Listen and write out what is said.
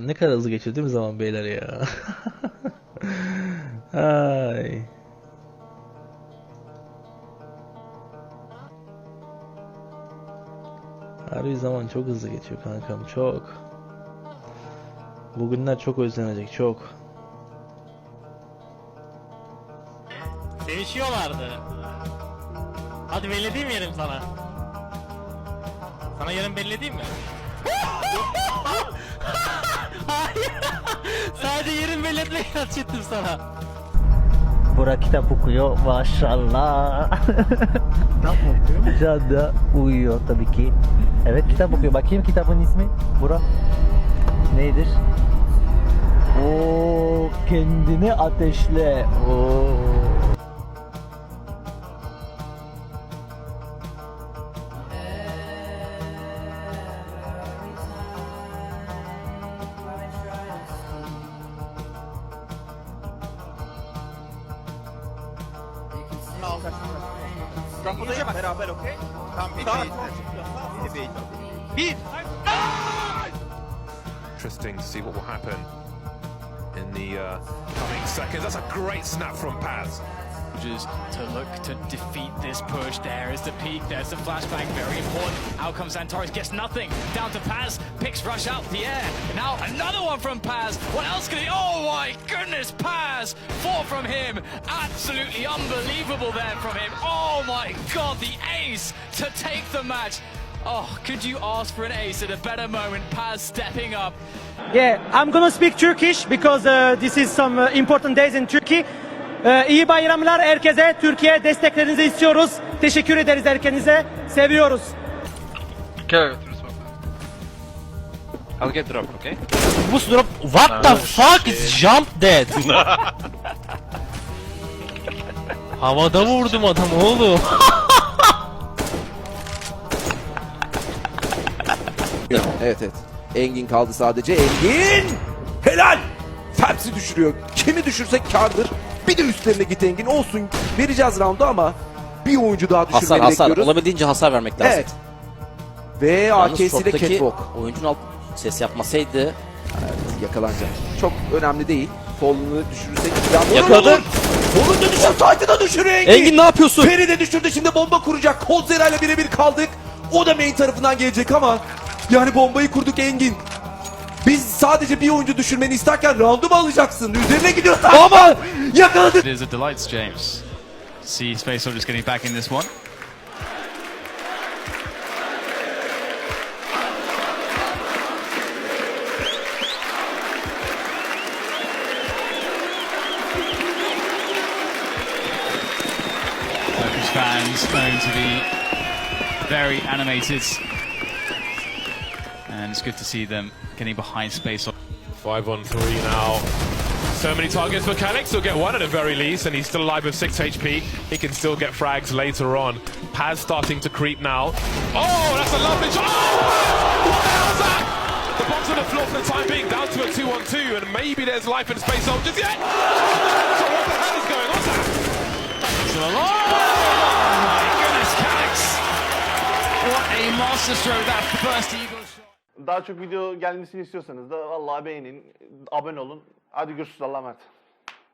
Ne kadar hızlı geçiyor değil mi zaman beyler ya? Ay. Harbi zaman çok hızlı geçiyor kankam çok. Bugünler çok özlenecek çok. Sevişiyorlardı. Hadi belli değil mi yerim sana? Sana yarın belli değil mi? Etmeye çalıştım sana. Burak kitap okuyor maşallah. Kitap mı okuyor? Şu anda uyuyor tabii ki. Evet kitap okuyor. Bakayım kitabın ismi. Burak. Neydir? Oo kendini ateşle. Oo. Bir. Interesting to see what will happen in the uh, coming seconds. That's a great snap from Paz. Just to look to defeat this push. There is the peak. There's the flashbang. Very important. Out comes Santoris. Gets nothing. Down to Paz. Picks rush out the air. Now another one from Paz. What else can he? Oh my goodness, Paz! Four from him. Absolutely unbelievable there from him. Oh my god, the ace to take the match. Oh, could you ask for an ace at a better moment? Paz stepping up. Yeah, I'm gonna speak Turkish because uh, this is some uh, important days in Turkey. Uh, iyi bayramlar herkese. Türkiye desteklerinizi istiyoruz. Teşekkür ederiz herkese. Seviyoruz. I'll get drop, okay? Bu drop what the fuck is jump dead? Havada vurdum adamı oğlum. Evet evet. Engin kaldı sadece. Engin! Helal! Phelps'i düşürüyor. Kimi düşürsek kardır. Bir de üstlerine git Engin. Olsun vereceğiz roundu ama bir oyuncu daha düşürmeyi Hasar hasar bekliyoruz. olabildiğince hasar vermek lazım. Evet. Ve Yalnız shorttaki catwalk oyuncunun alt ses yapmasaydı yakalanacak. Çok önemli değil. Solunu düşürürsek silahını Yakaladı. Solunu da düşür, Sait'i de düşürüyor Engin. Engin ne yapıyorsun? Peri de düşürdü şimdi bomba kuracak. Coldzera ile birebir kaldık. O da main tarafından gelecek ama yani bombayı kurduk Engin. Biz sadece bir oyuncu düşürmeni isterken roundu mu alacaksın? Üzerine gidiyorsun ama yakaladık. It is a delight, James. See Space Soldiers getting back in this one. Fans known to be very animated. And it's good to see them getting behind Space. Five on three now. So many targets for Calix. He'll get one at the very least, and he's still alive with 6 HP. He can still get frags later on. Paz starting to creep now. Oh, that's a lovely shot. Oh! What the hell hell's that? The bomb's on the floor for the time being, down to a 2 on 2, and maybe there's life in space soldiers yet. So Daha çok video gelmesini istiyorsanız da vallahi beğenin, abone olun. Hadi görüşürüz Allah'a emanet.